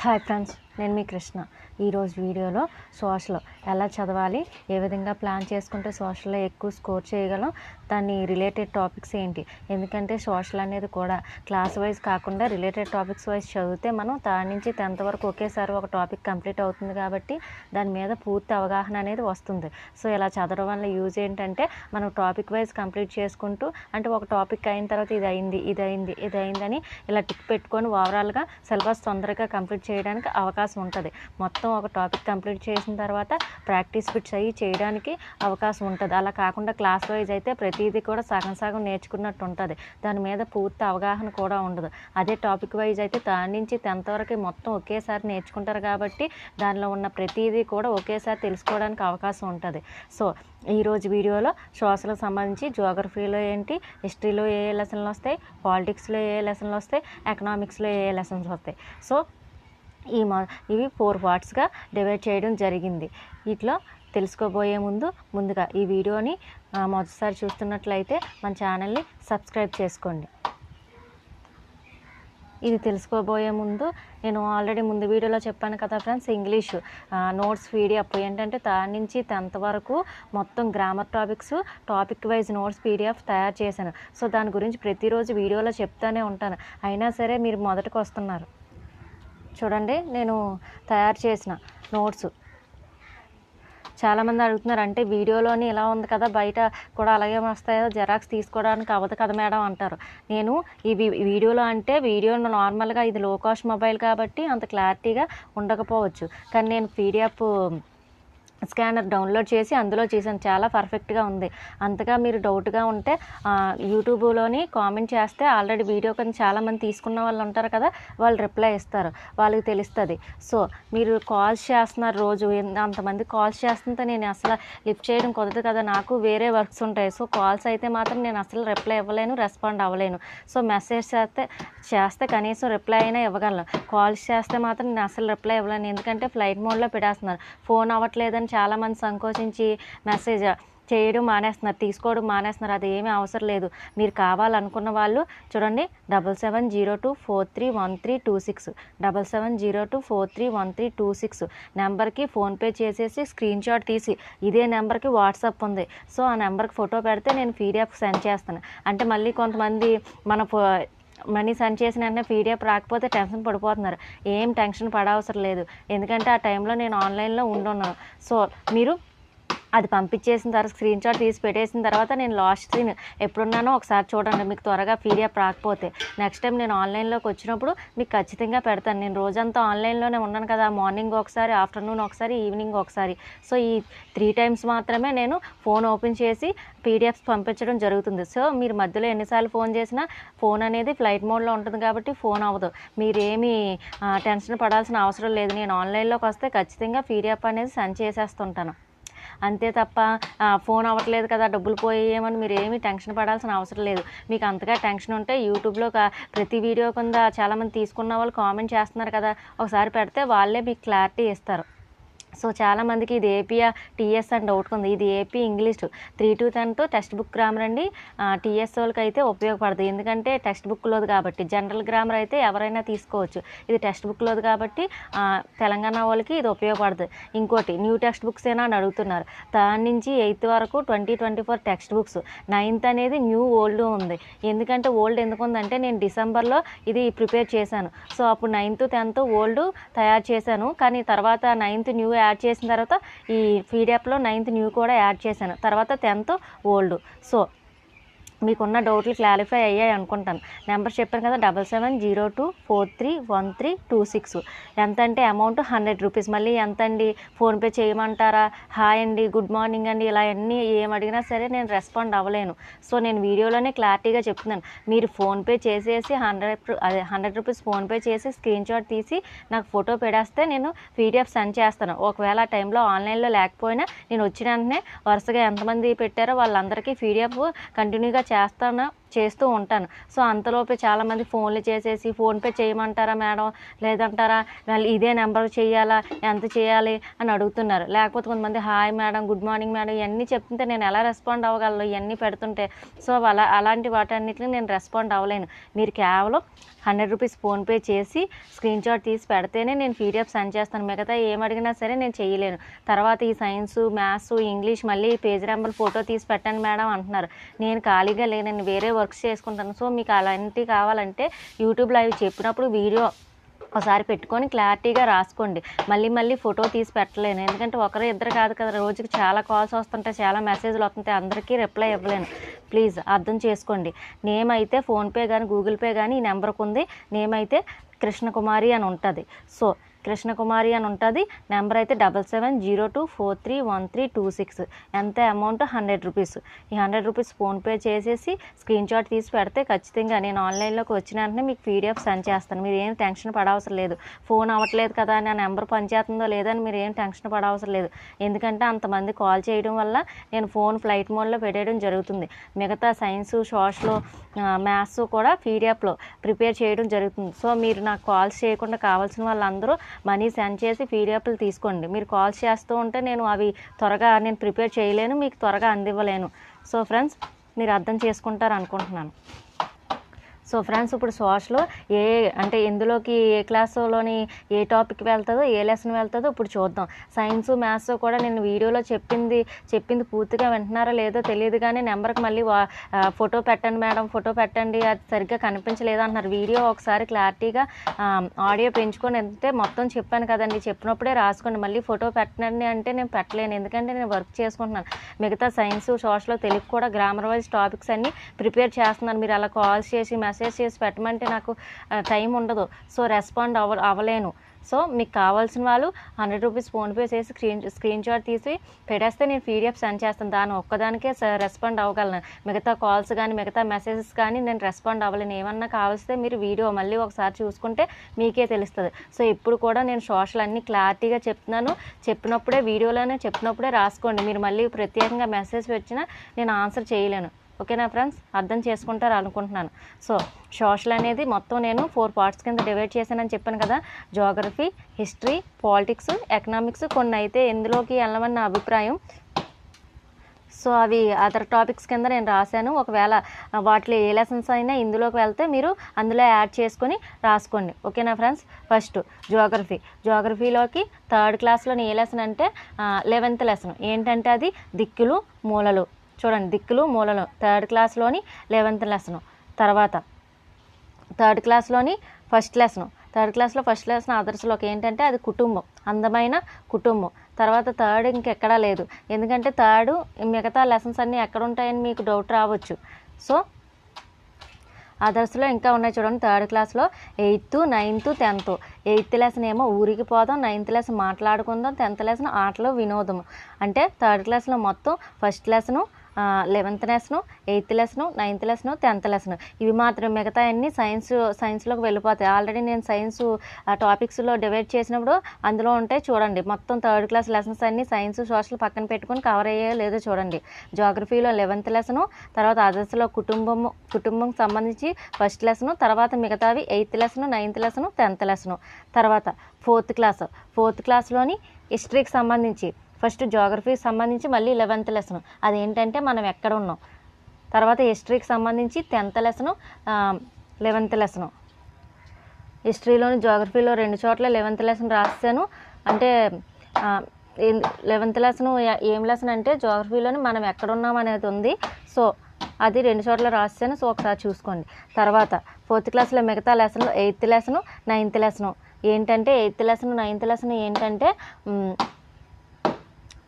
Hi friends నేను మీ కృష్ణ. ఈరోజు వీడియోలో సోషల్ ఎలా చదవాలి ఏ విధంగా ప్లాన్ చేసుకుంటే సోషల్లో ఎక్కువ స్కోర్ చేయగలం దాని రిలేటెడ్ టాపిక్స్ ఏంటి? ఎందుకంటే సోషల్ అనేది కూడా క్లాస్ వైజ్ కాకుండా రిలేటెడ్ టాపిక్స్ వైజ్ చదివితే మనం దాని నుంచి టెన్త్ వరకు ఒకేసారి ఒక టాపిక్ కంప్లీట్ అవుతుంది కాబట్టి దాని మీద పూర్తి అవగాహన అనేది వస్తుంది. సో ఇలా చదవడం వల్ల యూజ్ ఏంటంటే మనం టాపిక్ వైజ్ కంప్లీట్ చేసుకుంటూ అంటే ఒక టాపిక్ అయిన తర్వాత ఇది అయింది ఇది అయింది ఇది అయిందని ఇలా టిక్ పెట్టుకొని ఓవరాల్గా సిలబస్ తొందరగా కంప్లీట్ చేయడానికి అవకాశం అవకాశం ఉంటుంది. మొత్తం ఒక టాపిక్ కంప్లీట్ చేసిన తర్వాత ప్రాక్టీస్ బిట్స్ అయ్యి చేయడానికి అవకాశం ఉంటుంది. అలా కాకుండా క్లాస్ వైజ్ అయితే ప్రతిదీ కూడా సగం సగం నేర్చుకున్నట్టు ఉంటుంది. దాని మీద పూర్తి అవగాహన కూడా ఉండదు. అదే టాపిక్ వైజ్ అయితే దాని నుంచి టెన్త్ వరకు మొత్తం ఒకేసారి నేర్చుకుంటారు కాబట్టి దానిలో ఉన్న ప్రతిదీ కూడా ఒకేసారి తెలుసుకోవడానికి అవకాశం ఉంటుంది. సో ఈరోజు వీడియోలో సోషల్కి సంబంధించి జోగ్రఫీలో ఏంటి హిస్టరీలో ఏ ఏ లెసన్లు వస్తాయి పాలిటిక్స్లో ఏ ఏ లెసన్లు వస్తాయి ఎకనామిక్స్లో ఏ ఏ లెసన్స్ వస్తాయి. సో ఈ మా ఇవి ఫోర్ పార్ట్స్గా డివైడ్ చేయడం జరిగింది. ఇట్లా తెలుసుకోబోయే ముందు ముందుగా ఈ వీడియోని మొదటిసారి చూస్తున్నట్లయితే మన ఛానల్ని సబ్స్క్రైబ్ చేసుకోండి. ఇది తెలుసుకోబోయే ముందు నేను ఆల్రెడీ ముందు వీడియోలో చెప్పాను కదా ఫ్రెండ్స్ ఇంగ్లీషు. నోట్స్ పీడిఎఫ్ ఏంటంటే దాని నుంచి టెన్త్ వరకు మొత్తం grammar topics topic wise notes PDF తయారు చేశాను. సో దాని గురించి ప్రతిరోజు వీడియోలో చెప్తానే ఉంటాను. అయినా సరే మీరు మొదటికి వస్తున్నారు. చూడండి నేను తయారు చేసిన నోట్స్. చాలామంది అడుగుతున్నారు అంటే వీడియోలోని ఇలా ఉంది కదా బయట కూడా అలాగే వస్తాయో జెరాక్స్ తీసుకోవడానికి అవ్వదు కదా మేడం అంటారు. నేను ఈ వీడియోలో అంటే వీడియో నార్మల్గా ఇది లో కాస్ట్ మొబైల్ కాబట్టి అంత క్లారిటీగా ఉండకపోవచ్చు. కానీ నేను పీడిఎఫ్ స్కానర్ డౌన్లోడ్ చేసి అందులో చేశాను. చాలా పర్ఫెక్ట్గా ఉంది. అంతగా మీరు డౌట్గా ఉంటే యూట్యూబ్లోని కామెంట్ చేస్తే ఆల్రెడీ వీడియో కింద చాలామంది తీసుకున్న వాళ్ళు ఉంటారు కదా వాళ్ళు రిప్లై ఇస్తారు. వాళ్ళకి తెలుస్తుంది. సో మీరు కాల్స్ చేస్తున్నారు రోజు. అంతమంది కాల్స్ చేస్తుంటే నేను అసలు లిఫ్ట్ చేయడం కుదరదు కదా నాకు వేరే వర్క్స్ ఉంటాయి. సో కాల్స్ అయితే మాత్రం నేను అసలు రిప్లై ఇవ్వలేను రెస్పాండ్ అవ్వలేను. సో మెసేజ్ చేస్తే చేస్తే కనీసం రిప్లై అయినా ఇవ్వగలను. కాల్స్ చేస్తే మాత్రం నేను అసలు రిప్లై ఇవ్వలేను. ఎందుకంటే ఫ్లైట్ మోడ్లో పెడేస్తున్నారు ఫోన్ అవ్వట్లేదని చాలామంది సంకోచించి మెసేజ్ చేయడం మానేస్తున్నారు తీసుకోవడం మానేస్తున్నారు. అది ఏమీ అవసరం లేదు. మీరు కావాలనుకున్న వాళ్ళు చూడండి double seven zero two four three one three two six. Double seven zero two four three one three two six. నెంబర్కి ఫోన్పే చేసేసి స్క్రీన్ షాట్ తీసి ఇదే నెంబర్కి వాట్సాప్ ఉంది. సో ఆ నెంబర్కి ఫోటో పెడితే నేను పీడిఎఫ్ సెండ్ చేస్తాను. అంటే మళ్ళీ కొంతమంది మన ఫో మనీ సెండ్ చేసిన వెంటనే పీడిఎఫ్ రాకపోతే టెన్షన్ పడిపోతున్నారు. ఏం టెన్షన్ పడవసరం లేదు. ఎందుకంటే ఆ టైంలో నేను ఆన్లైన్లో ఉండున్నాను. సో మీరు అది పంపించేసిన తర్వాత స్క్రీన్ షాట్ తీసి పెట్టేసిన తర్వాత నేను లాస్ట్ సీన్ ఎప్పుడున్నానో ఒకసారి చూడండి మీకు త్వరగా పీడిఎఫ్ రాకపోతే. నెక్స్ట్ టైం నేను ఆన్లైన్లోకి వచ్చినప్పుడు మీకు ఖచ్చితంగా పెడతాను. నేను రోజంతా ఆన్లైన్లోనే ఉన్నాను కదా మార్నింగ్ ఒకసారి ఆఫ్టర్నూన్ ఒకసారి ఈవినింగ్ ఒకసారి. సో ఈ త్రీ టైమ్స్ మాత్రమే నేను ఫోన్ ఓపెన్ చేసి పీడిఎఫ్స్ పంపించడం జరుగుతుంది. సో మీరు మధ్యలో ఎన్నిసార్లు ఫోన్ చేసినా ఫోన్ అనేది ఫ్లైట్ మోడ్లో ఉంటుంది కాబట్టి ఫోన్ అవ్వదు. మీరేమీ టెన్షన్ పడాల్సిన అవసరం లేదు. నేను ఆన్లైన్లోకి వస్తే ఖచ్చితంగా పీడిఎఫ్ అనేది సెండ్ చేసేస్తుంటాను. అంతే తప్ప ఆ, ఫోన్ అవ్వట్లేదు కదా డబ్బులు పోయేమని మీరు ఏమీ టెన్షన్ పడాల్సిన అవసరం లేదు. మీకు అంతగా టెన్షన్ ఉంటే యూట్యూబ్లో కా- ప్రతి వీడియో కింద చాలామంది తీసుకున్న వాళ్ళు కామెంట్ చేస్తున్నారు కదా ఒకసారి పెడితే వాళ్ళే మీకు క్లారిటీ ఇస్తారు. సో చాలామందికి ఇది ఏపీయా టీఎస్ అని డౌట్ ఉంది ఇది AP English three to tenth text book grammar అండి. టీఎస్ వాళ్ళకి అయితే ఉపయోగపడదు. ఎందుకంటే టెక్స్ట్ బుక్లోది కాబట్టి జనరల్ గ్రామర్ అయితే ఎవరైనా తీసుకోవచ్చు. ఇది టెక్స్ట్ బుక్లోది కాబట్టి తెలంగాణ వాళ్ళకి ఇది ఉపయోగపడదు. ఇంకోటి న్యూ టెక్స్ట్ బుక్స్ ఏనా అని అడుగుతున్నారు. దాని నుంచి ఎయిత్ వరకు twenty twenty four text books ninth అనేది న్యూ ఓల్డ్ ఉంది. ఎందుకంటే ఓల్డ్ ఎందుకు ఉందంటే నేను డిసెంబర్లో ఇది ప్రిపేర్ చేశాను. సో అప్పుడు నైన్త్ టెన్త్ ఓల్డ్ తయారు చేశాను. కానీ తర్వాత నైన్త్ న్యూ యాడ్ చేసిన తర్వాత ఈ పీడిఎఫ్లో నైన్త్ న్యూ కూడా యాడ్ చేశాను. తర్వాత టెన్త్ ఓల్డ్. సో మీకున్న డౌట్లు క్లారిఫై అయ్యాయి అనుకుంటాను. నెంబర్ చెప్పాను కదా double seven zero two four three one three two six. ఎంత అంటే అమౌంట్ హండ్రెడ్ రూపీస్. మళ్ళీ ఎంత అండి ఫోన్పే చేయమంటారా? హాయ్ అండి గుడ్ మార్నింగ్ అండి. ఇలా అన్నీ ఏం అడిగినా సరే నేను రెస్పాండ్ అవ్వలేను. సో నేను వీడియోలోనే క్లారిటీగా చెప్తున్నాను. మీరు ఫోన్పే చేసేసి హండ్రెడ్ అదే హండ్రెడ్ రూపీస్ ఫోన్పే చేసి స్క్రీన్ షాట్ తీసి నాకు ఫోటో పెడేస్తే నేను పీడిఎఫ్ సెండ్ చేస్తాను. ఒకవేళ ఆ టైంలో ఆన్లైన్లో లేకపోయినా నేను వచ్చిన వెంటనే వరుసగా ఎంతమంది పెట్టారో వాళ్ళందరికీ పీడిఎఫ్ కంటిన్యూగా చేస్తాను. చేస్తూ ఉంటాను. సో అంతలోపే చాలామంది ఫోన్లు చేసేసి ఫోన్పే చేయమంటారా మేడం? లేదంటారా? వాళ్ళు ఇదే నెంబర్ చేయాలా? ఎంత చేయాలి? అని అడుగుతున్నారు. లేకపోతే కొంతమంది hi madam good morning madam ఇవన్నీ చెప్తుంటే నేను ఎలా రెస్పాండ్ అవ్వగలను? ఇవన్నీ పెడుతుంటే. సో అలా అలాంటి వాటన్నిటిని నేను రెస్పాండ్ అవ్వలేను. మీరు కేవలం హండ్రెడ్ రూపీస్ ఫోన్పే చేసి స్క్రీన్ షాట్ తీసి పెడితేనే నేను పీడిఎఫ్ సెండ్ చేస్తాను. మిగతా ఏం అడిగినా సరే నేను చేయలేను. తర్వాత ఈ సైన్స్ మ్యాథ్స్ ఇంగ్లీష్ మళ్ళీ పేజ్ నెంబర్ ఫోటో తీసి పెట్టండి మేడం అంటున్నారు. నేను ఖాళీగా లేనండి వేరే వర్క్స్ చేసుకుంటాను. సో మీకు అలాంటివి కావాలంటే యూట్యూబ్లో అవి చెప్పినప్పుడు వీడియో ఒకసారి పెట్టుకొని క్లారిటీగా రాసుకోండి. మళ్ళీ మళ్ళీ ఫోటో తీసి పెట్టలేను. ఎందుకంటే ఒకరు ఇద్దరు కాదు కదా రోజుకి చాలా కాల్స్ వస్తుంటాయి చాలా మెసేజ్లు వస్తుంటాయి అందరికీ రిప్లై ఇవ్వలేను. ప్లీజ్ అర్థం చేసుకోండి. నేమ్ అయితే ఫోన్పే కానీ గూగుల్ పే కానీ ఈ నెంబర్కి ఉంది నేమ్ అయితే కృష్ణకుమారి అని ఉంటుంది. సో కృష్ణకుమారి అని ఉంటుంది. నెంబర్ అయితే double seven zero two four three one three two six ఎంత అమౌంట్ హండ్రెడ్ రూపీస్ ఈ హండ్రెడ్ రూపీస్ ఫోన్పే చేసేసి స్క్రీన్ షాట్ తీసి పెడితే ఖచ్చితంగా నేను ఆన్లైన్లోకి వచ్చిన వెంటనే మీకు పీడిఎఫ్ సెండ్ చేస్తాను. మీరు ఏం టెన్షన్ పడవసరం లేదు. ఫోన్ అవ్వట్లేదు కదా నా నెంబర్ పనిచేస్తుందో లేదని మీరు ఏం టెన్షన్ పడవసరం లేదు. ఎందుకంటే అంతమంది కాల్ చేయడం వల్ల నేను ఫోన్ ఫ్లైట్ మోడ్లో పెట్టేయడం జరుగుతుంది. మిగతా సైన్స్ సోషల్ మ్యాథ్స్ కూడా పీడిఎఫ్లో ప్రిపేర్ చేయడం జరుగుతుంది. సో మీరు నాకు కాల్స్ చేయకుండా కావాల్సిన వాళ్ళందరూ మనీ సెండ్ చేసి పీడిఎఫ్లు తీసుకోండి. మీరు కాల్స్ చేస్తూ ఉంటే నేను అవి త్వరగా నేను ప్రిపేర్ చేయలేను మీకు త్వరగా అందివ్వలేను. సో ఫ్రెండ్స్ మీరు అర్థం చేసుకుంటారు అనుకుంటున్నాను సో ఫ్రెండ్స్ ఇప్పుడు సోషల్ ఏ అంటే ఎందులోకి ఏ క్లాస్లోని ఏ టాపిక్ వెళ్తుందో ఏ లెసన్ వెళ్తుందో ఇప్పుడు చూద్దాం. సైన్స్ మ్యాథ్స్ కూడా నేను వీడియోలో చెప్పింది చెప్పింది పూర్తిగా వింటున్నారో లేదో తెలియదు కానీ నెంబర్కి మళ్ళీ వా ఫోటో పెట్టండి మేడం ఫోటో పెట్టండి అది సరిగ్గా కనిపించలేదు అంటున్నారు. వీడియో ఒకసారి క్లారిటీగా ఆడియో పెంచుకొని అంటే మొత్తం చెప్పాను కదండి. చెప్పినప్పుడే రాసుకోండి. మళ్ళీ ఫోటో పెట్టండి అంటే నేను పెట్టలేను. ఎందుకంటే నేను వర్క్ చేసుకుంటున్నాను. మిగతా సైన్స్ సోషల్ తెలుగు కూడా గ్రామర్ వైజ్ టాపిక్స్ అన్నీ ప్రిపేర్ చేస్తున్నాను మీరు అలా కాల్స్ చేసి మెసేజ్ చేసి పెట్టమంటే నాకు టైం ఉండదు. సో రెస్పాండ్ అవ్వ అవ్వలేను సో మీకు కావాల్సిన వాళ్ళు హండ్రెడ్ రూపీస్ ఫోన్పే చేసి స్క్రీన్ స్క్రీన్ షాట్ తీసి పెట్టేస్తే నేను పీడిఎఫ్ సెండ్ చేస్తాను. దాని ఒక్కదానికే రెస్పాండ్ అవ్వగలను. మిగతా కాల్స్ కానీ మిగతా మెసేజెస్ కానీ నేను రెస్పాండ్ అవ్వలేను. ఏమన్నా కావాల్స్తే మీరు వీడియో మళ్ళీ ఒకసారి చూసుకుంటే మీకే తెలుస్తుంది. సో ఇప్పుడు కూడా నేను సోషల్ అన్ని క్లారిటీగా చెప్తున్నాను. చెప్పినప్పుడే వీడియోలోనే చెప్పినప్పుడే రాసుకోండి. మీరు మళ్ళీ ప్రత్యేకంగా మెసేజ్ వచ్చినా నేను ఆన్సర్ చేయలేను. ఓకేనా ఫ్రెండ్స్? అర్థం చేసుకుంటారు అనుకుంటున్నాను. సో సోషల్ అనేది మొత్తం నేను ఫోర్ పార్ట్స్ కింద డివైడ్ చేశానని చెప్పాను కదా. జోగ్రఫీ హిస్టరీ పాలిటిక్స్ ఎకనామిక్స్ కొన్ని అయితే ఎందులోకి వెళ్ళమని నా అభిప్రాయం. సో అవి అదర్ టాపిక్స్ కింద నేను రాశాను. ఒకవేళ వాటిలో ఏ లెసన్స్ అయినా ఇందులోకి వెళ్తే మీరు అందులో యాడ్ చేసుకొని రాసుకోండి. ఓకేనా ఫ్రెండ్స్? ఫస్ట్ జోగ్రఫీ జోగ్రఫీలోకి థర్డ్ క్లాస్లోని ఏ లెసన్ అంటే లెవెన్త్ లెసన్ ఏంటంటే అది దిక్కులు మూలలు. చూడండి దిక్కులు మూలలు. థర్డ్ క్లాస్లోని లెవెంత్ లెసన్. తర్వాత థర్డ్ క్లాస్లోని ఫస్ట్ లెసన్. థర్డ్ క్లాస్లో ఫస్ట్ లెసన్ అదర్స్లోకి ఏంటంటే అది కుటుంబం. అందమైన కుటుంబం. తర్వాత థర్డ్ ఇంకెక్కడా లేదు. ఎందుకంటే థర్డ్ మిగతా లెసన్స్ అన్నీ ఎక్కడ ఉంటాయని మీకు డౌట్ రావచ్చు. సో అదర్స్లో ఇంకా ఉన్నాయి చూడండి. థర్డ్ క్లాస్లో eighth ninth tenth. Eighth lesson ఏమో ఊరికి పోదాం నైన్త్ లెసన్ మాట్లాడుకుందాం టెన్త్ లెసన్ ఆటలు వినోదము. అంటే థర్డ్ క్లాస్లో మొత్తం first lesson eleventh lesson eighth lesson ninth lesson tenth lesson ఇవి మాత్రం మిగతా అన్ని సైన్స్ సైన్స్లోకి వెళ్ళిపోతాయి. ఆల్రెడీ నేను సైన్స్ టాపిక్స్లో డివైడ్ చేసినప్పుడు అందులో ఉంటాయి చూడండి. మొత్తం థర్డ్ క్లాస్ లెసన్స్ అన్ని సైన్స్ సోషల్ పక్కన పెట్టుకొని కవర్ అయ్యే లేదో చూడండి. జాగ్రఫీలో లెవెంత్ లెసను తర్వాత అదర్స్లో కుటుంబం కుటుంబం సంబంధించి ఫస్ట్ లెసను తర్వాత మిగతావి eighth lesson ninth lesson tenth lesson తర్వాత ఫోర్త్ క్లాస్ ఫోర్త్ క్లాస్లోని హిస్టరీకి సంబంధించి ఫస్ట్ జోగ్రఫీకి సంబంధించి మళ్ళీ లెవెన్త్ లెసన్ అదేంటంటే మనం ఎక్కడ ఉన్నాం? తర్వాత హిస్టరీకి సంబంధించి టెన్త్ లెసను లెవెన్త్ లెసను హిస్టరీలోని జోగ్రఫీలో రెండు చోట్ల లెవెన్త్ లెసన్ రాసాను అంటే లెవెన్త్ లెసన్ ఏం లెసన్ అంటే జోగ్రఫీలోని మనం ఎక్కడ ఉన్నాం అనేది ఉంది. సో అది రెండు చోట్ల రాసాను సో ఒకసారి చూసుకోండి. తర్వాత ఫోర్త్ క్లాస్లో మిగతా lesson eighth lesson ninth lesson ఏంటంటే ఎయిత్ లెసన్ నైన్త్ లెసన్ ఏంటంటే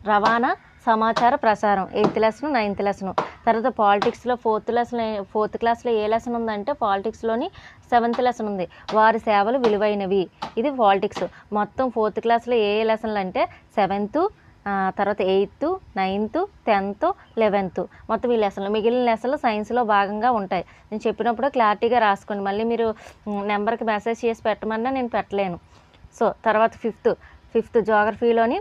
రవాణా సమాచార ప్రసారం ఎయిత్ లెసన్ నైన్త్ లెసన్ తర్వాత పాలిటిక్స్లో ఫోర్త్ లెసన్ ఫోర్త్ క్లాస్లో ఏ లెసన్ ఉందంటే పాలిటిక్స్లోని సెవెంత్ లెసన్ ఉంది. వారి సేవలు విలువైనవి. ఇది పాలిటిక్స్. మొత్తం ఫోర్త్ క్లాస్లో ఏ ఏ లెసన్లు అంటే సెవెంత్ తర్వాత ఎయిత్ నైన్త్ టెన్త్ లెవెన్త్. మొత్తం ఈ లెసన్లు మిగిలిన లెసన్లు సైన్స్లో భాగంగా ఉంటాయి. నేను చెప్పినప్పుడు క్లారిటీగా రాసుకోండి. మళ్ళీ మీరు నెంబర్కి మెసేజ్ చేసి పెట్టమన్నా నేను పెట్టలేను. సో తర్వాత ఫిఫ్త్ ఫిఫ్త్ జోగ్రఫీలోని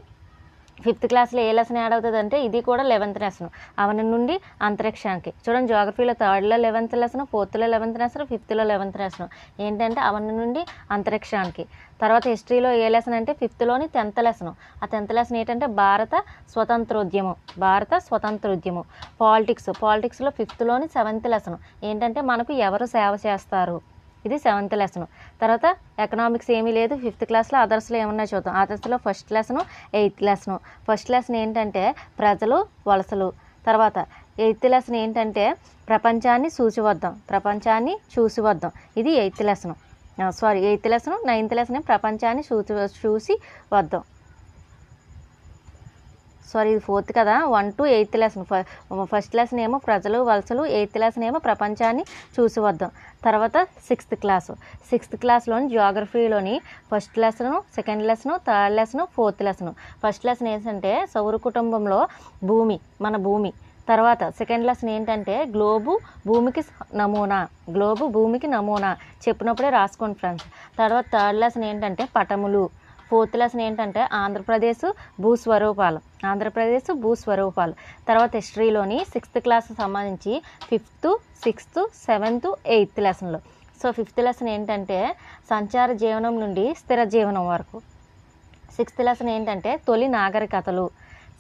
ఫిఫ్త్ క్లాస్లో ఏ లెసన్ యాడ్ అవుతుంది అంటే ఇది కూడా లెవెంత్ లెసన్ అవని నుండి అంతరిక్షానికి. చూడండి జోగ్రఫీలో థర్డ్లో లెవెంత్ లెసన్ ఫోర్త్లో లెవెంత్ లెసన్ ఫిఫ్త్లో లెవెంత్ లెసన్ ఏంటంటే అవని నుండి అంతరిక్షానికి. తర్వాత హిస్టరీలో ఏ లెసన్ అంటే ఫిఫ్త్లోని టెన్త్ లెసన్ ఆ టెన్త్ లెసన్ ఏంటంటే భారత స్వతంత్రోద్యమం. భారత స్వతంత్రోద్యమం. పాలిటిక్స్ పాలిటిక్స్లో ఫిఫ్త్లోని సెవెంత్ లెసన్ ఏంటంటే మనకు ఎవరు సేవ చేస్తారు? ఇది సెవెంత్ లెసన్. తర్వాత ఎకనామిక్స్ ఏమీ లేదు. ఫిఫ్త్ క్లాస్లో అదర్స్లో ఏమన్నా చూద్దాం. అదర్స్లో first lesson eighth lesson. First lesson ఏంటంటే ప్రజలు వలసలు. తర్వాత ఎయిత్ లెసన్ ఏంటంటే ప్రపంచాన్ని చూసి వద్దాం ప్రపంచాన్ని చూసి వద్దాం ఇది eighth lesson. Sorry eighth lesson ninth lesson ప్రపంచాన్ని చూసి చూసి వద్దాం. సారీ ఇది ఫోర్త్ కదా. One to eighth lesson first lesson ఏమో ప్రజలు వలసలు ఎయిత్ లెసన్ ఏమో ప్రపంచాన్ని చూసి వద్దాం తర్వాత సిక్స్త్ క్లాసు. సిక్స్త్ క్లాస్లోని జియోగ్రఫీలోని first lesson second lesson third lesson fourth lesson first lesson ఏంటంటే సౌర కుటుంబంలో భూమి మన భూమి. తర్వాత సెకండ్ లెసన్ ఏంటంటే గ్లోబు భూమికి నమూనా. గ్లోబు భూమికి నమూనా. చెప్పినప్పుడే రాసుకోండి ఫ్రెండ్స్. తర్వాత థర్డ్ లెసన్ ఏంటంటే పటములు. ఫోర్త్ లెసన్ ఏంటంటే ఆంధ్రప్రదేశ్ భూస్వరూపాలు. ఆంధ్రప్రదేశ్ భూస్వరూపాలు. తర్వాత హిస్టరీలోని సిక్స్త్ క్లాస్ సంబంధించి ఫిఫ్త్ సిక్స్త్ సెవెంత్ ఎయిత్ లెసన్లు. సో ఫిఫ్త్ లెసన్ ఏంటంటే సంచార జీవనం నుండి స్థిర జీవనం వరకు. సిక్స్త్ లెసన్ ఏంటంటే తొలి నాగరికతలు.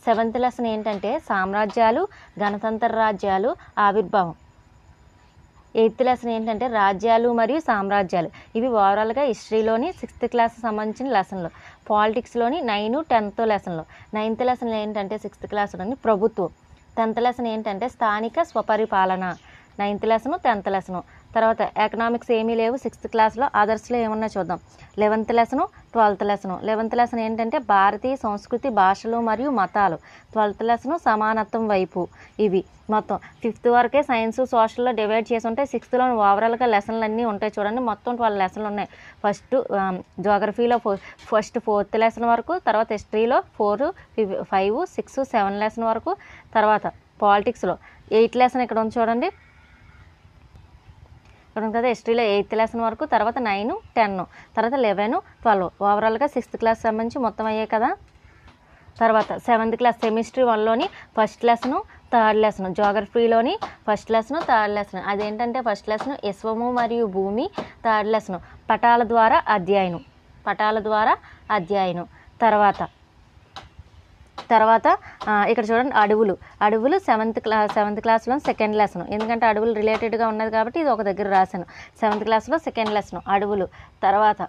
సెవెంత్ లెసన్ ఏంటంటే సామ్రాజ్యాలు గణతంత్ర రాజ్యాలు ఆవిర్భావం. ఎయిత్ లెసన్ ఏంటంటే రాజ్యాలు మరియు సామ్రాజ్యాలు. ఇవి ఓవరాల్గా హిస్టరీలోని సిక్స్త్ క్లాస్ సంబంధించిన లెసన్లు. పాలిటిక్స్లోని నైన్ టెన్త్ లెసన్లు. నైన్త్ లెసన్ ఏంటంటే సిక్స్త్ క్లాస్లోని ప్రభుత్వం. టెన్త్ లెసన్ ఏంటంటే స్థానిక స్వపరిపాలన. Ninth lesson tenth lesson. తర్వాత ఎకనామిక్స్ ఏమీ లేవు. సిక్స్త్ క్లాస్లో అదర్స్లో ఏమన్నా చూద్దాం. Eleventh lesson twelfth lesson eleventh lesson ఏంటంటే భారతీయ సంస్కృతి భాషలు మరియు మతాలు. ట్వెల్త్ లెసను సమానత్వం వైపు ఇవి మొత్తం. ఫిఫ్త్ వరకే సైన్స్ సోషల్లో డివైడ్ చేసి ఉంటాయి సిక్స్త్లో ఓవరాల్గా లెసన్లు అన్నీ ఉంటాయి చూడండి. మొత్తం ట్వెల్వ్ లెసన్లు ఉన్నాయి. ఫస్ట్ జోగ్రఫీలో ఫో ఫస్ట్ ఫోర్త్ లెసన్ వరకు తర్వాత హిస్టరీలో four five six seven lesson వరకు తర్వాత పాలిటిక్స్లో ఎయిత్ లెసన్ ఇక్కడ ఉంది చూడండి? ఇక్కడ కదా హిస్టరీలో ఎయిత్ లెసన్ వరకు తర్వాత నైన్ టెన్ తర్వాత లెవెన్ ట్వెల్వ్ ఓవరాల్గా సిక్స్త్ క్లాస్ సంబంధించి మొత్తం అయ్యాయి కదా. తర్వాత సెవెంత్ క్లాస్ కెమిస్ట్రీ వన్లోని ఫస్ట్ లెసను థర్డ్ లెసన్ జోగ్రఫీలోని ఫస్ట్ లెసన్ థర్డ్ లెసన్ అదేంటంటే ఫస్ట్ లెసన్ విశ్వము మరియు భూమి థర్డ్ లెసన్ పటాల ద్వారా అధ్యయనం. పటాల ద్వారా అధ్యయనం. తర్వాత తర్వాత ఇక్కడ చూడండి అడవులు. అడవులు సెవెంత్ క్లా సెవెంత్ క్లాస్లో సెకండ్ లెసన్ ఎందుకంటే అడవులు రిలేటెడ్గా ఉన్నది కాబట్టి ఇది ఒక దగ్గర రాశాను. సెవెంత్ క్లాస్లో సెకండ్ లెసన్ అడవులు. తర్వాత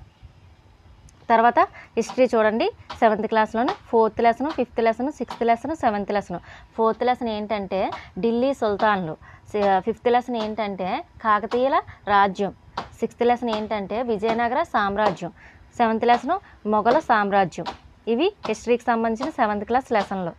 తర్వాత హిస్టరీ చూడండి. Seventh క్లాస్లోనే fourth lesson fifth lesson sixth lesson seventh lesson fourth lesson ఏంటంటే ఢిల్లీ సుల్తాన్లు. ఫిఫ్త్ లెసన్ ఏంటంటే కాకతీయుల రాజ్యం. సిక్స్త్ లెసన్ ఏంటంటే విజయనగర సామ్రాజ్యం. సెవెంత్ లెసన్ మొఘల సామ్రాజ్యం. ఇవి హిస్టరీకి సంబంధించిన సెవెంత్ క్లాస్ లెసన్లు.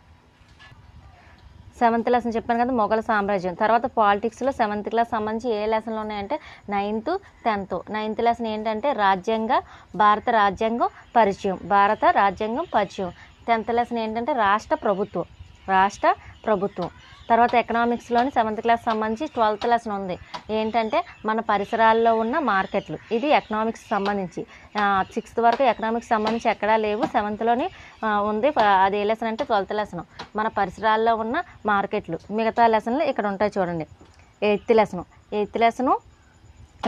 సెవెంత్ లెసన్ చెప్పాను కదా మొఘల సామ్రాజ్యం. తర్వాత పాలిటిక్స్లో సెవెంత్ క్లాస్ సంబంధించి ఏ లెసన్లు ఉన్నాయంటే నైన్త్ టెన్త్. నైన్త్ లెసన్ ఏంటంటే రాజ్యాంగ భారత రాజ్యాంగం పరిచయం. భారత రాజ్యాంగం పరిచయం. టెన్త్ లెసన్ ఏంటంటే రాష్ట్ర ప్రభుత్వం. రాష్ట్ర ప్రభుత్వం. తర్వాత ఎకనామిక్స్లోని సెవెంత్ క్లాస్ సంబంధించి ట్వెల్త్ లెసన్ ఉంది. ఏంటంటే మన పరిసరాల్లో ఉన్న మార్కెట్లు. ఇది ఎకనామిక్స్ సంబంధించి. సిక్స్త్ వరకు ఎకనామిక్స్ సంబంధించి ఎక్కడా లేవు. సెవెంత్లోని ఉంది. అది ఏ లెసన్ అంటే ట్వెల్త్ లెసన్ మన పరిసరాల్లో ఉన్న మార్కెట్లు. మిగతా లెసన్లు ఇక్కడ ఉంటాయి చూడండి. Eighth lesson eighth lesson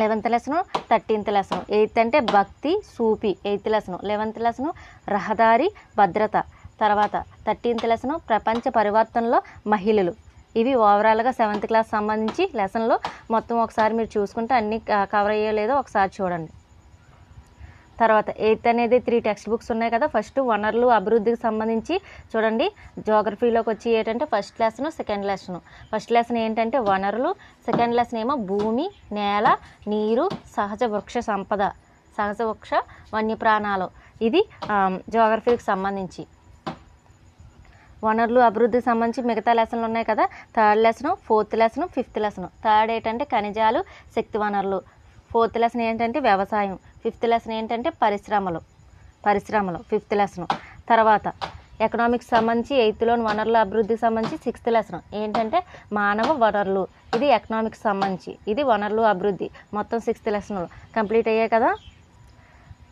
eleventh lesson thirteenth lesson eighth అంటే భక్తి సూపి. ఎయిత్ లెసను లెవెన్త్ లెసను రహదారి భద్రత. తర్వాత థర్టీన్త్ లెసను ప్రపంచ పరివర్తనలో మహిళలు. ఇవి ఓవరాల్గా సెవెంత్ క్లాస్ సంబంధించి లెసన్లో మొత్తం ఒకసారి మీరు చూసుకుంటే అన్ని కవర్ అయ్యో లేదో ఒకసారి చూడండి. తర్వాత ఎయిత్ అనేది త్రీ టెక్స్ట్ బుక్స్ ఉన్నాయి కదా. ఫస్ట్ వనరులు అభివృద్ధికి సంబంధించి చూడండి. జోగ్రఫీలోకి వచ్చి ఏంటంటే first lesson second lesson first lesson ఏంటంటే వనరులు సెకండ్ లెసన్ ఏమో భూమి నేల నీరు సహజ వృక్ష సంపద సహజ వృక్ష వన్యప్రాణాలు. ఇది జోగ్రఫీకి సంబంధించి. వనరులు అభివృద్ధికి సంబంధించి మిగతా లెసన్లు ఉన్నాయి కదా? Third lesson fourth lesson fifth lesson. Third ఏంటంటే ఖనిజాలు శక్తి వనరులు. ఫోర్త్ లెసన్ ఏంటంటే వ్యవసాయం. ఫిఫ్త్ లెసన్ ఏంటంటే పరిశ్రమలు. పరిశ్రమలు ఫిఫ్త్ లెసన్. తర్వాత ఎకనామిక్స్ సంబంధించి ఎయిత్లోని వనరుల అభివృద్ధికి సంబంధించి సిక్స్త్ లెసన్. ఏంటంటే మానవ వనరులు. ఇది ఎకనామిక్స్ సంబంధించి. ఇది వనరులు అభివృద్ధి. మొత్తం సిక్స్త్ లెసన్లు కంప్లీట్ అయ్యాయి కదా?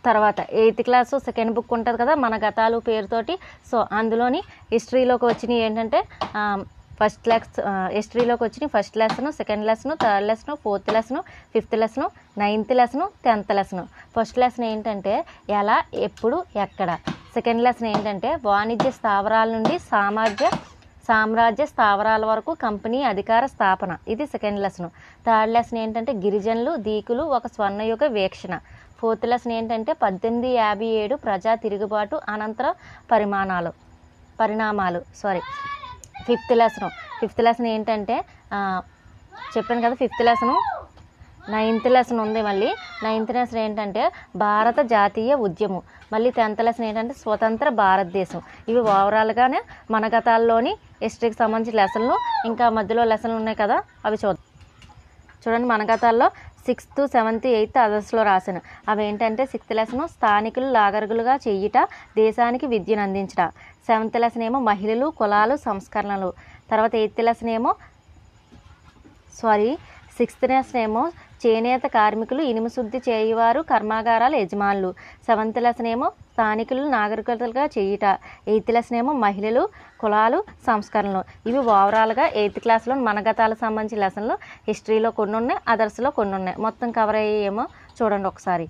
తర్వాత ఎయిత్ క్లాసు సెకండ్ బుక్ ఉంటుంది కదా మన గతాలు పేరుతోటి. సో అందులోని హిస్టరీలోకి వచ్చినవి ఏంటంటే ఫస్ట్ క్లాస్ హిస్టరీలోకి వచ్చినాయి first lesson second lesson third lesson fourth lesson fifth lesson ninth lesson tenth lesson first lesson ఏంటంటే ఎలా ఎప్పుడు ఎక్కడ. సెకండ్ లెసన్ ఏంటంటే వాణిజ్య స్థావరాల నుండి సామాజ్య సామ్రాజ్య స్థావరాల వరకు కంపెనీ అధికార స్థాపన. ఇది సెకండ్ లెసన్ థర్డ్ లెసన్ ఏంటంటే గిరిజనులు దీకులు ఒక స్వర్ణయుగ వీక్షణ. ఫోర్త్ లెసన్ ఏంటంటే పద్దెనిమిది యాభై ఏడు ప్రజా తిరుగుబాటు అనంతర పరిమాణాలు పరిణామాలు sorry fifth lesson fifth lesson ఏంటంటే చెప్పాను కదా ఫిఫ్త్ లెసను నైన్త్ లెసన్ ఉంది మళ్ళీ. నైన్త్ లెసన్ ఏంటంటే భారత జాతీయ ఉద్యమం. మళ్ళీ టెన్త్ లెసన్ ఏంటంటే స్వతంత్ర భారతదేశం. ఇవి ఓవరాల్గానే మన గతాల్లోని హిస్టరీకి సంబంధించిన లెసన్లు ఇంకా మధ్యలో లెసన్లు ఉన్నాయి కదా అవి చూద్దాం. చూడండి మన గతాల్లో సిక్స్త్ సెవెంత్ ఎయిత్ అదర్స్లో రాశాను. అవేంటంటే సిక్స్త్ లెసన్ స్థానికులు లాగరుగులుగా చెయ్యుట దేశానికి విద్యను అందించట. సెవెంత్ లెసన్ ఏమో మహిళలు కులాలు సంస్కరణలు. తర్వాత ఎయిత్ లెసన్ ఏమో సారీ సిక్స్త్ లెసన్ ఏమో చేనేత కార్మికులు ఇనుము శుద్ధి చేయువారు కర్మాగారాల యజమానులు. సెవెంత్ లెసన్ ఏమో స్థానికులు నాగరికతలుగా చేయుట. ఎయిత్ లెసన్ ఏమో మహిళలు కులాలు సంస్కరణలు. ఇవి ఓవరాల్గా ఎయిత్ క్లాస్లో మనగతాలకు సంబంధించిన లెసన్లు. హిస్టరీలో కొన్ని ఉన్నాయి అదర్స్లో కొన్ని ఉన్నాయి మొత్తం కవర్ అయ్యేమో చూడండి ఒకసారి.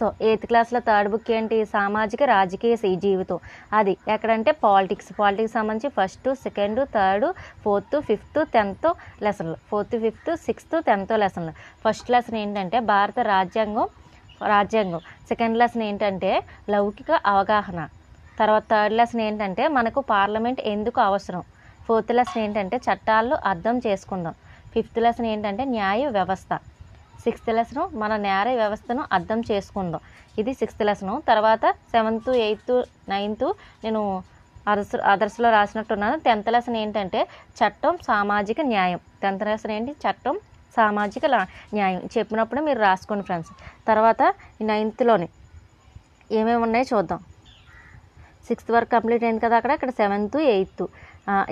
సో ఎయిత్ క్లాస్లో థర్డ్ బుక్ ఏంటి? సామాజిక రాజకీయ సీ- జీవితం. అది ఎక్కడంటే పాలిటిక్స్. పాలిటిక్స్ సంబంధించి first second third fourth fifth tenth లెసన్లు. Fourth fifth sixth tenth లెసన్లు. ఫస్ట్ లెసన్ ఏంటంటే భారత రాజ్యాంగం రాజ్యాంగం. సెకండ్ లెసన్ ఏంటంటే లౌకిక అవగాహన. తర్వాత థర్డ్ లెసన్ ఏంటంటే మనకు పార్లమెంట్ ఎందుకు అవసరం? ఫోర్త్ లెసన్ ఏంటంటే చట్టాలను అర్థం చేసుకుందాం. ఫిఫ్త్ లెసన్ ఏంటంటే న్యాయ వ్యవస్థ. సిక్స్త్ లెసన్ మన నేర వ్యవస్థను అర్థం చేసుకుందాం. ఇది సిక్స్త్ లెసన్. తర్వాత సెవెంత్ ఎయిత్ నైన్త్ నేను అదర్స్ అదర్స్లో రాసినట్టున్నాను. టెన్త్ లెసన్ ఏంటంటే చట్టం సామాజిక న్యాయం. టెన్త్ లెసన్ ఏంటి? చట్టం సామాజిక న్యాయం. చెప్పినప్పుడు మీరు రాసుకోండి ఫ్రెండ్స్. తర్వాత నైన్త్లోని ఏమేమి ఉన్నాయో చూద్దాం. సిక్స్త్ వరకు కంప్లీట్ అయింది కదా అక్కడ. ఇక్కడ సెవెంత్ ఎయిత్.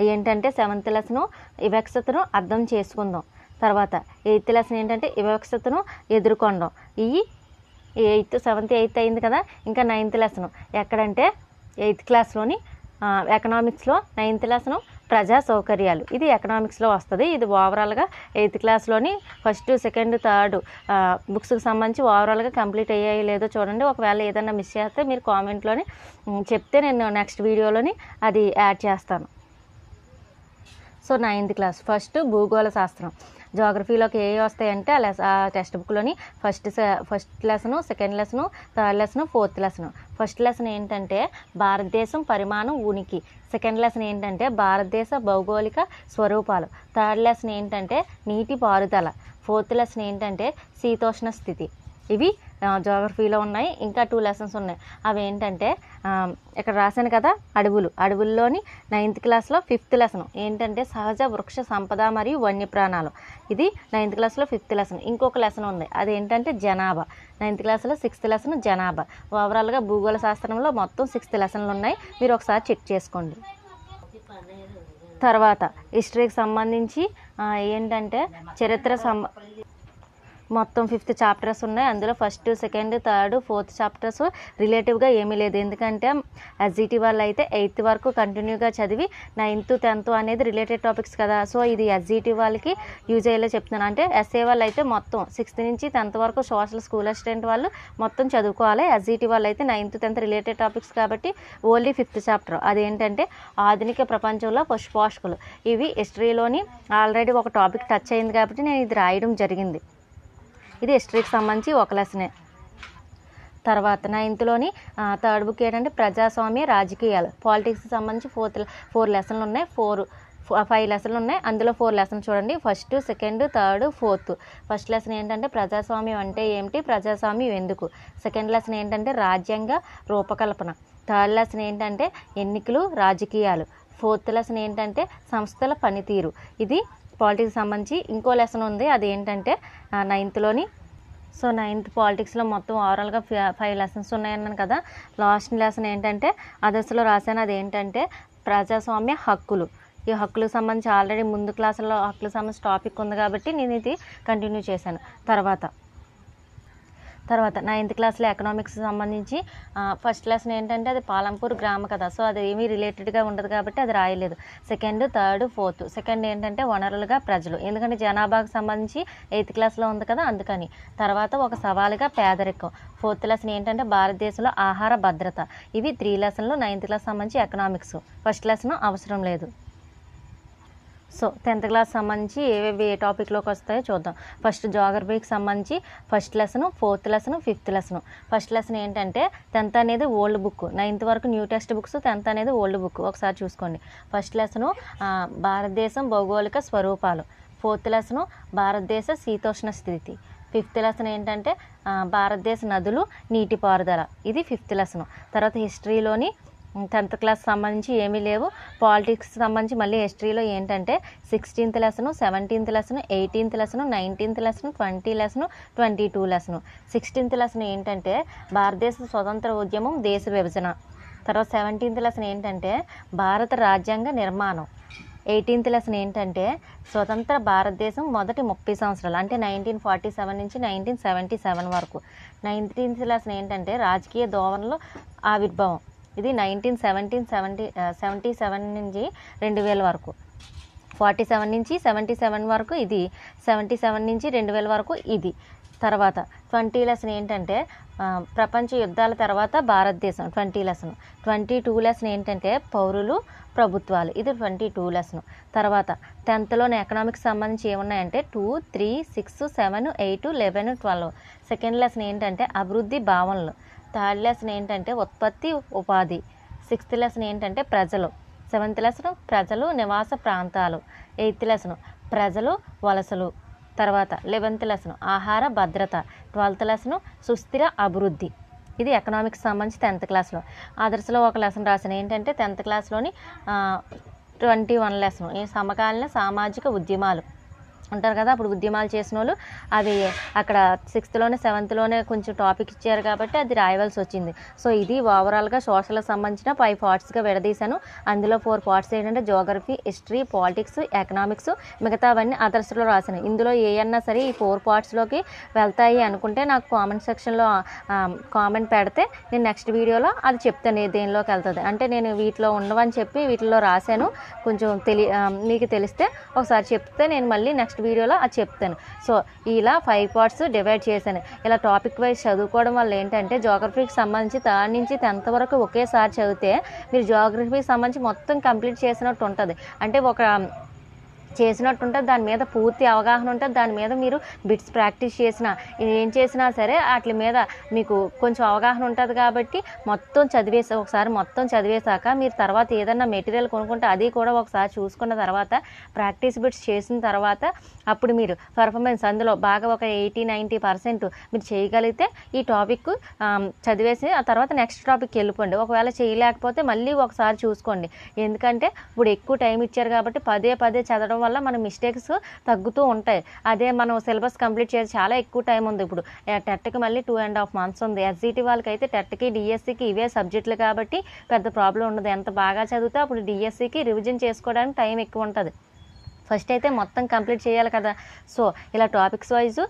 ఏంటంటే సెవెంత్ లెసను వివక్షతను అర్థం చేసుకుందాం. తర్వాత ఎయిత్ లెసన్ ఏంటంటే వివక్షతను ఎదుర్కొనడం. ఈ ఎయిత్ సెవెంత్ ఎయిత్ అయింది కదా ఇంకా నైన్త్ లెసన్ ఎక్కడంటే ఎయిత్ క్లాస్లోని ఎకనామిక్స్లో నైన్త్ లెసన్ ప్రజా సౌకర్యాలు. ఇది ఎకనామిక్స్లో వస్తుంది. ఇది ఓవరాల్గా ఎయిత్ క్లాస్లోని ఫస్ట్ సెకండ్ థర్డ్ బుక్స్కి సంబంధించి ఓవరాల్గా కంప్లీట్ అయ్యాయి లేదో చూడండి. ఒకవేళ ఏదైనా మిస్ చేస్తే మీరు కామెంట్లోని చెప్తే నేను నెక్స్ట్ వీడియోలోని అది యాడ్ చేస్తాను. So ninth class. ఫస్ట్ భూగోళ శాస్త్రం. జోగ్రఫీలోకి ఏ వస్తాయంటే ఆ లెస్ ఆ text బుక్లోని first first lesson second lesson third lesson fourth lesson. First lesson ఏంటంటే భారతదేశం పరిమాణం ఉనికి. సెకండ్ లెసన్ ఏంటంటే భారతదేశ భౌగోళిక స్వరూపాలు. థర్డ్ లెసన్ ఏంటంటే నీటి పారుదల. ఫోర్త్ లెసన్ ఏంటంటే శీతోష్ణ స్థితి. ఇవి జోగ్రఫీలో ఉన్నాయి. ఇంకా టూ లెసన్స్ ఉన్నాయి. అవి ఏంటంటే ఇక్కడ రాశాను కదా అడవులు. అడవుల్లోని నైన్త్ క్లాస్లో ఫిఫ్త్ లెసన్ ఏంటంటే సహజ వృక్ష సంపద మరియు వన్యప్రాణాలు. ఇది నైన్త్ క్లాస్లో ఫిఫ్త్ లెసన్ ఇంకొక లెసన్ ఉంది. అది ఏంటంటే జనాభా నైన్త్ క్లాస్లో సిక్స్త్ లెసన్ జనాభా. ఓవరాల్గా భూగోళ శాస్త్రంలో మొత్తం సిక్స్త్ లెసన్లు ఉన్నాయి. మీరు ఒకసారి చెక్ చేసుకోండి. తర్వాత హిస్టరీకి సంబంధించి ఏంటంటే చరిత్ర సంబ మొత్తం ఫిఫ్త్ చాప్టర్స్ ఉన్నాయి. అందులో first second third fourth chapters రిలేటివ్గా ఏమీ లేదు. ఎందుకంటే ఎస్జిటి వాళ్ళు అయితే ఎయిత్ వరకు కంటిన్యూగా చదివి నైన్త్ టెన్త్ అనేది రిలేటెడ్ టాపిక్స్ కదా. సో ఇది ఎస్జిటి వాళ్ళకి యూజ్ అయ్యేలా చెప్తున్నాను. అంటే ఎస్ఏ వాళ్ళు అయితే మొత్తం సిక్స్త్ నుంచి టెన్త్ వరకు సోషల్ స్కూల్ అసిస్టెంట్ వాళ్ళు మొత్తం చదువుకోవాలి. ఎస్జిటి వాళ్ళు అయితే నైన్త్ టెన్త్ రిలేటెడ్ టాపిక్స్ కాబట్టి ఓన్లీ ఫిఫ్త్ చాప్టర్ అదేంటంటే ఆధునిక ప్రపంచంలో పుష్పోషకులు ఇవి హిస్టరీలోని ఆల్రెడీ ఒక టాపిక్ టచ్ అయింది కాబట్టి నేను ఇది రాయడం జరిగింది. ఇది హిస్టరీకి సంబంధించి ఒక లెసనే తర్వాత నైన్త్లోని థర్డ్ బుక్ ఏంటంటే ప్రజాస్వామ్య రాజకీయాలు. పాలిటిక్స్కి సంబంధించి ఫోర్త్ ఫోర్ లెసన్లు ఉన్నాయి. ఫోర్ ఫైవ్ లెసన్లు ఉన్నాయి. అందులో ఫోర్ లెసన్ చూడండి. First second third fourth first lesson ఏంటంటే ప్రజాస్వామ్యం అంటే ఏమిటి? ప్రజాస్వామ్యం ఎందుకు? సెకండ్ లెసన్ ఏంటంటే రాజ్యాంగ రూపకల్పన. థర్డ్ లెసన్ ఏంటంటే ఎన్నికలు రాజకీయాలు. ఫోర్త్ లెసన్ ఏంటంటే సంస్థల పనితీరు. ఇది పాలిటిక్స్ సంబంధించి ఇంకో లెసన్ ఉంది. అది ఏంటంటే నైన్త్లోని సో నైన్త్ పాలిటిక్స్లో మొత్తం ఓవరాల్గా ఫైవ్ లెసన్స్ ఉన్నాయన్నాను కదా. లాస్ట్ లెసన్ ఏంటంటే అదర్స్లో రాశాను. అది ఏంటంటే ప్రజాస్వామ్య హక్కులు. ఈ హక్కులకు సంబంధించి ఆల్రెడీ ముందు క్లాసుల్లో హక్కులకు సంబంధించి టాపిక్ ఉంది కాబట్టి నేను ఇది కంటిన్యూ చేశాను. తర్వాత తర్వాత నైన్త్ క్లాస్లో ఎకనామిక్స్ సంబంధించి ఫస్ట్ లెసన్ ఏంటంటే అది పాలంపూర్ గ్రామ కథ. సో అది ఏమీ రిలేటెడ్గా ఉండదు కాబట్టి అది రాయలేదు. Second third fourth. సెకండ్ ఏంటంటే వనరులుగా ప్రజలు. ఎందుకంటే జనాభాకు సంబంధించి ఎయిత్ క్లాస్లో ఉంది కదా అందుకని. తర్వాత ఒక సవాలుగా పేదరికం. ఫోర్త్ లెసన్ ఏంటంటే భారతదేశంలో ఆహార భద్రత. ఇవి త్రీ లెసన్లు నైన్త్ క్లాస్ సంబంధించి ఎకనామిక్స్. ఫస్ట్ లెసన్ అవసరం లేదు. సో టెన్త్ క్లాస్ సంబంధించి ఏవేవి ఏ టాపిక్లోకి వస్తాయో చూద్దాం. ఫస్ట్ జాగ్రఫీకి సంబంధించి first lesson fourth lesson fifth lesson. First lesson ఏంటంటే టెన్త్ అనేది ఓల్డ్ బుక్. నైన్త్ వరకు న్యూ టెక్స్ట్ బుక్స్ టెన్త్ అనేది ఓల్డ్ బుక్. ఒకసారి చూసుకోండి. ఫస్ట్ లెసను భారతదేశం భౌగోళిక స్వరూపాలు. ఫోర్త్ లెసను భారతదేశ శీతోష్ణ స్థితి. ఫిఫ్త్ లెసన్ ఏంటంటే భారతదేశ నదులు నీటిపారుదల ఇది ఫిఫ్త్ లెసన్. తర్వాత హిస్టరీలోని టెన్త్ క్లాస్ సంబంధించి ఏమీ లేవు. పాలిటిక్స్ సంబంధించి మళ్ళీ హిస్టరీలో ఏంటంటే sixteenth lesson seventeenth lesson eighteenth lesson nineteenth lesson twenty lesson twenty two lesson. Sixteenth lesson ఏంటంటే భారతదేశ స్వతంత్ర ఉద్యమం దేశ విభజన. తర్వాత సెవెంటీన్త్ లెసన్ ఏంటంటే భారత రాజ్యాంగ నిర్మాణం. ఎయిటీన్త్ లెసన్ ఏంటంటే స్వతంత్ర భారతదేశం మొదటి ముప్పై సంవత్సరాలు అంటే నైన్టీన్ ఫార్టీ సెవెన్ నుంచి నైన్టీన్ సెవెంటీ సెవెన్ వరకు. నైన్టీన్త్ లెసన్ ఏంటంటే రాజకీయ ధోరణిలో ఆవిర్భావం. ఇది nineteen seventeen seventy seventy seven నుంచి రెండు వేల వరకు. ఫార్టీ సెవెన్ నుంచి సెవెంటీ సెవెన్ వరకు ఇది. సెవెంటీ సెవెన్ నుంచి రెండు వేల వరకు ఇది. తర్వాత ట్వంటీ లెసన్ ఏంటంటే ప్రపంచ యుద్ధాల తర్వాత భారతదేశం twenty lesson twenty two lesson ఏంటంటే పౌరులు ప్రభుత్వాలు. ఇది ట్వంటీ టూ లెసన్ తర్వాత టెన్త్లోని ఎకనామిక్స్ సంబంధించి ఏమున్నాయంటే two three six seven eight eleven twelve second lesson ఏంటంటే అభివృద్ధి భావనలు. థర్డ్ లెసన్ ఏంటంటే ఉత్పత్తి ఉపాధి. సిక్స్త్ లెసన్ ఏంటంటే ప్రజలు. సెవెంత్ లెసన్ ప్రజలు నివాస ప్రాంతాలు. ఎయిత్ లెసన్ ప్రజలు వలసలు. తర్వాత లెవెన్త్ లెసన్ ఆహార భద్రత. ట్వెల్త్ లెసన్ సుస్థిర అభివృద్ధి. ఇది ఎకనామిక్స్ సంబంధించి టెన్త్ క్లాస్లో ఆదర్శలో ఒక లెసన్ రాసిన ఏంటంటే టెన్త్ క్లాస్లోని ట్వంటీ వన్ లెసన్ ఈ సమకాలీన సామాజిక ఉద్యమాలు. ఉంటారు కదా అప్పుడు ఉద్యమాలు చేసిన వాళ్ళు అవి అక్కడ సిక్స్త్లోనే సెవెంత్లోనే కొంచెం టాపిక్ ఇచ్చారు కాబట్టి అది రాయవలసి వచ్చింది. సో ఇది ఓవరాల్గా సోషల్కి సంబంధించిన ఫైవ్ పార్ట్స్గా విడదీశాను. అందులో ఫోర్ పార్ట్స్ ఏంటంటే జోగ్రఫీ హిస్టరీ పాలిటిక్స్ ఎకనామిక్స్ మిగతావన్నీ అదర్స్లో రాశాను. ఇందులో ఏ అన్నా సరే ఈ ఫోర్ పార్ట్స్లోకి వెళ్తాయి అనుకుంటే నాకు కామెంట్ సెక్షన్లో కామెంట్ పెడితే నేను నెక్స్ట్ వీడియోలో అది చెప్తాను దేనిలోకి వెళ్తుంది. అంటే నేను వీటిలో ఉండవని చెప్పి వీటిలో రాశాను. కొంచెం తెలి మీకు తెలిస్తే ఒకసారి చెప్తే నేను మళ్ళీ నెక్స్ట్ వీడియోలో అది చెప్తాను. సో ఇలా ఫైవ్ పార్ట్స్ డివైడ్ చేశాను. ఇలా టాపిక్ వైజ్ చదువుకోవడం వల్ల ఏంటంటే జోగ్రఫీకి సంబంధించి థర్డ్ నుంచి టెన్త్ వరకు ఒకేసారి చదివితే మీరు జోగ్రఫీకి సంబంధించి మొత్తం కంప్లీట్ చేసినట్టు ఉంటుంది. అంటే ఒక చేసినట్టు ఉంటుంది దాని మీద పూర్తి అవగాహన ఉంటుంది దాని మీద మీరు బిట్స్ ప్రాక్టీస్ చేసిన ఏం చేసినా సరే వాటి మీద మీకు కొంచెం అవగాహన ఉంటుంది కాబట్టి మొత్తం చదివేసి ఒకసారి మొత్తం చదివేశాక మీరు తర్వాత ఏదన్నా మెటీరియల్ కొనుక్కుంటే అది కూడా ఒకసారి చూసుకున్న తర్వాత ప్రాక్టీస్ బిట్స్ చేసిన తర్వాత అప్పుడు మీరు పర్ఫార్మెన్స్ అందులో బాగా ఒక ఎయిటీ నైంటీ పర్సెంట్ మీరు చేయగలిగితే ఈ టాపిక్ చదివేసి ఆ తర్వాత నెక్స్ట్ టాపిక్కి వెళ్ళిపోండి. ఒకవేళ చేయలేకపోతే మళ్ళీ ఒకసారి చూసుకోండి. ఎందుకంటే ఇప్పుడు ఎక్కువ టైం ఇచ్చారు కాబట్టి పదే పదే చదవడం వల్ల మన మిస్టేక్స్ తగ్గుతూ ఉంటాయి. అదే మనం సిలబస్ కంప్లీట్ చేసి చాలా ఎక్కువ టైం ఉంది ఇప్పుడు. టెట్కి మళ్ళీ టూ అండ్ హాఫ్ మంత్స్ ఉంది. ఎస్జిటి వాళ్ళకి అయితే టెట్కి డిఎస్సికి ఇవే సబ్జెక్టులు కాబట్టి పెద్ద ప్రాబ్లం ఉండదు. ఎంత బాగా చదివితే అప్పుడు డిఎస్సికి రివిజన్ చేసుకోవడానికి టైం ఎక్కువ ఉంటుంది. ఫస్ట్ అయితే మొత్తం కంప్లీట్ చేయాలి కదా. సో ఇలా టాపిక్స్ వైజ్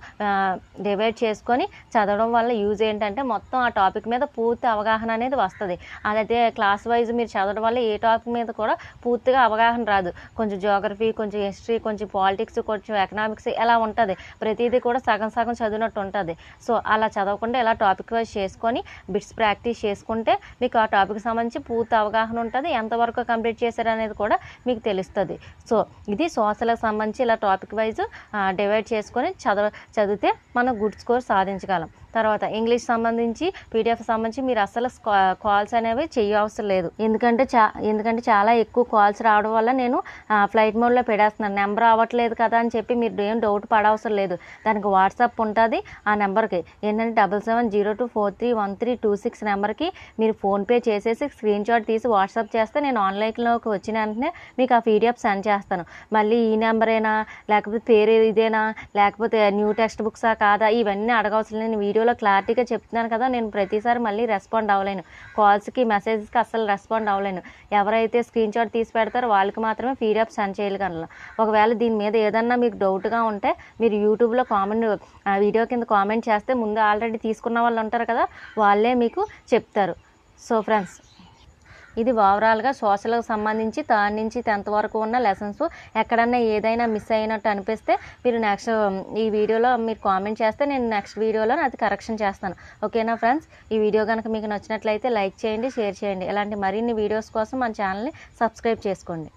డివైడ్ చేసుకొని చదవడం వల్ల యూజ్ ఏంటంటే మొత్తం ఆ టాపిక్ మీద పూర్తి అవగాహన అనేది వస్తుంది. అదైతే క్లాస్ వైజ్ మీరు చదవడం వల్ల ఏ టాపిక్ మీద కూడా పూర్తిగా అవగాహన రాదు. కొంచెం జోగ్రఫీ కొంచెం హిస్టరీ కొంచెం పాలిటిక్స్ కొంచెం ఎకనామిక్స్ ఎలా ఉంటుంది? ప్రతిదీ కూడా సగం సగం చదివినట్టు ఉంటుంది. సో అలా చదవకుండా ఇలా టాపిక్ వైజ్ చేసుకొని బిట్స్ ప్రాక్టీస్ చేసుకుంటే మీకు ఆ టాపిక్ సంబంధించి పూర్తి అవగాహన ఉంటుంది. ఎంతవరకు కంప్లీట్ చేశారు అనేది కూడా మీకు తెలుస్తుంది. సో ఇది సో సోషల్కి సంబంధించి ఇలా టాపిక్ వైజ్ డివైడ్ చేసుకొని చదవ చదివితే మనం గుడ్ స్కోర్ సాధించగలం. తర్వాత ఇంగ్లీష్ సంబంధించి పీడిఎఫ్ సంబంధించి మీరు అసలు కాల్స్ అనేవి చేయవసరం లేదు. ఎందుకంటే చా ఎందుకంటే చాలా ఎక్కువ కాల్స్ రావడం వల్ల నేను ఫ్లైట్ మోడ్లో పెడేస్తున్నాను. నెంబర్ అవ్వట్లేదు కదా అని చెప్పి మీరు ఏం డౌట్ పడవసరం లేదు. దానికి వాట్సాప్ ఉంటుంది ఆ నెంబర్కి. ఏంటంటే double seven zero two four three one three two six నెంబర్కి మీరు ఫోన్పే చేసేసి స్క్రీన్ షాట్ తీసి వాట్సాప్ చేస్తే నేను ఆన్లైన్లోకి వచ్చిన వెంటనే మీకు ఆ పీడిఎఫ్ సెండ్ చేస్తాను. మళ్ళీ ఈ నెంబరేనా? లేకపోతే పేరు ఇదేనా? లేకపోతే న్యూ టెక్స్ట్ బుక్సా? కాదా? ఇవన్నీ అడగవసరం లేని వీడియో వీడియోలో క్లారిటీగా చెప్తున్నాను కదా నేను ప్రతిసారి మళ్ళీ రెస్పాండ్ అవ్వలేను. కాల్స్కి మెసేజ్కి అస్సలు రెస్పాండ్ అవ్వలేను. ఎవరైతే స్క్రీన్ షాట్ తీసి పెడతారో వాళ్ళకి మాత్రమే పీడిఎఫ్ సెండ్ చేయగలను. ఒకవేళ దీని మీద ఏదన్నా మీకు డౌట్గా ఉంటే మీరు యూట్యూబ్లో కామెంట్ వీడియో కింద కామెంట్ చేస్తే ముందు ఆల్రెడీ తీసుకున్న వాళ్ళు ఉంటారు కదా వాళ్ళే మీకు చెప్తారు. సో ఫ్రెండ్స్ ఇది ఓవరాల్గా సోషల్కి సంబంధించి థర్డ్ నుంచి టెన్త్ వరకు ఉన్న లెసన్స్ ఎక్కడన్నా ఏదైనా మిస్ అయినట్టు అనిపిస్తే మీరు నెక్స్ట్ ఈ వీడియోలో మీరు కామెంట్ చేస్తే నేను నెక్స్ట్ వీడియోలో అది కరెక్షన్ చేస్తాను. ఓకేనా ఫ్రెండ్స్ ఈ వీడియో కనుక మీకు నచ్చినట్లయితే లైక్ చేయండి షేర్ చేయండి. ఇలాంటి మరిన్ని వీడియోస్ కోసం మన ఛానల్ని సబ్స్క్రైబ్ చేసుకోండి.